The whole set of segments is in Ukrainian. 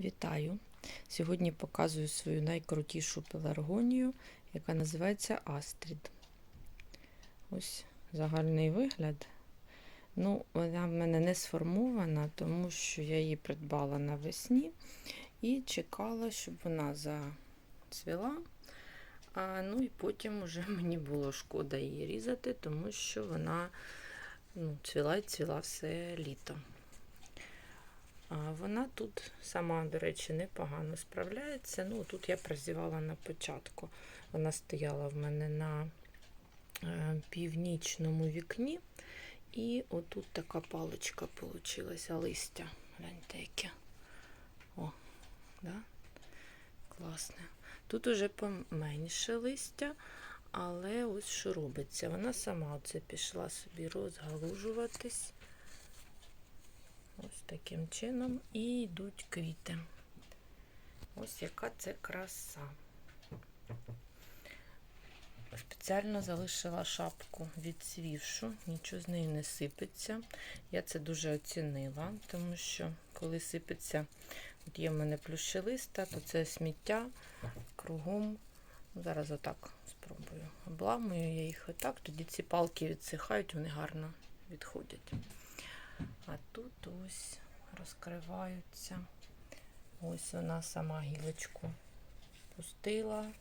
Вітаю! Сьогодні показую свою найкрутішу пеларгонію, яка називається Астрід. Ось загальний вигляд. Ну, вона в мене не сформована, тому що я її придбала навесні і чекала, щоб вона зацвіла. А, ну і потім вже мені було шкода її різати, тому що вона ну, цвіла і цвіла все літо. А Вона тут сама, до речі, непогано справляється. Ну, тут я прозівала на початку. Вона стояла в мене на е, північному вікні. І отут така паличка получилася листя. Гляньте, яке. О, да? класне. Тут уже поменше листя, але ось що робиться. Вона сама оце пішла собі розгалужуватись. Ось таким чином і йдуть квіти. Ось яка це краса. Спеціально залишила шапку відцвівшу, нічого з неї не сипеться. Я це дуже оцінила, тому що коли сипеться, от є в мене плющелиста, то це сміття кругом. Зараз отак спробую. Обламую я їх отак, тоді ці палки відсихають, вони гарно відходять. А тут ось розкриваються. Ось вона сама гілочку пустила.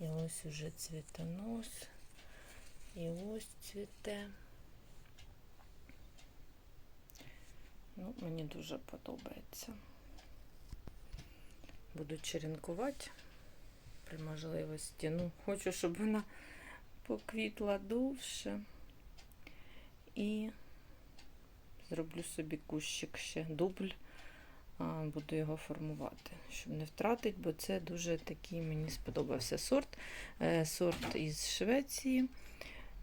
І ось уже цвітонос. І ось цвіте. Ну, мені дуже подобається. Буду черенкувати при можливості. Ну, хочу, щоб вона поквітла довше. І зроблю собі кущик ще дубль, буду його формувати, щоб не втратити, бо це дуже такий мені сподобався сорт. Е, сорт із Швеції.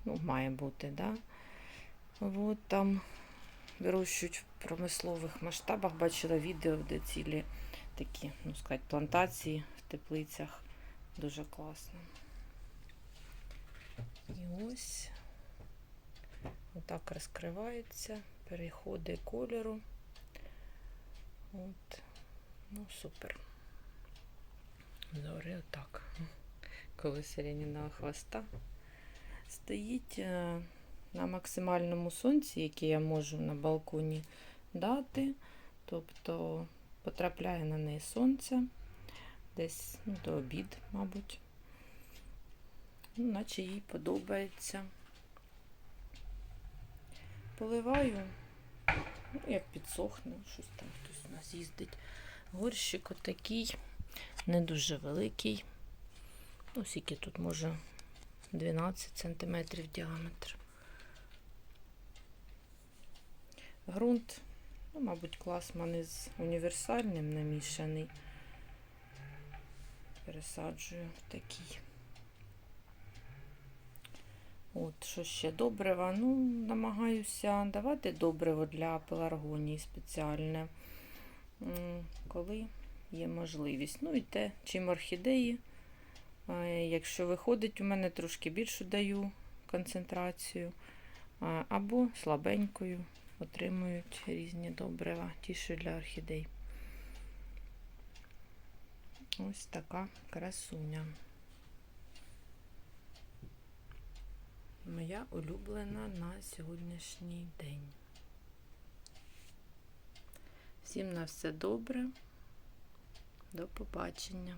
Ну, має бути, да? От там вирощують в промислових масштабах. Бачила відео, де цілі такі, ну сказати, плантації в теплицях. Дуже класно. І ось отак розкривається переходи кольору. От, ну, супер. Зори отак. Коли сиренінного хвоста стоїть е, на максимальному сонці, яке я можу на балконі дати. Тобто потрапляє на неї сонце десь ну, до обід, мабуть. Ну, наче їй подобається поливаю, ну, як підсохне, щось там хтось у нас їздить. Горщик отакий, не дуже великий. Ну, скільки тут може 12 см діаметр. Грунт, ну, мабуть, класман із універсальним намішаний. Пересаджую в такий. От, що ще добрива? Ну, намагаюся давати добриво для пеларгонії спеціальне, коли є можливість. Ну і те, чим орхідеї. Якщо виходить, у мене трошки більшу даю концентрацію, або слабенькою отримують різні добрива, ті, що для орхідей. Ось така красуня. Моя улюблена на сьогоднішній день. Всім на все добре. До побачення.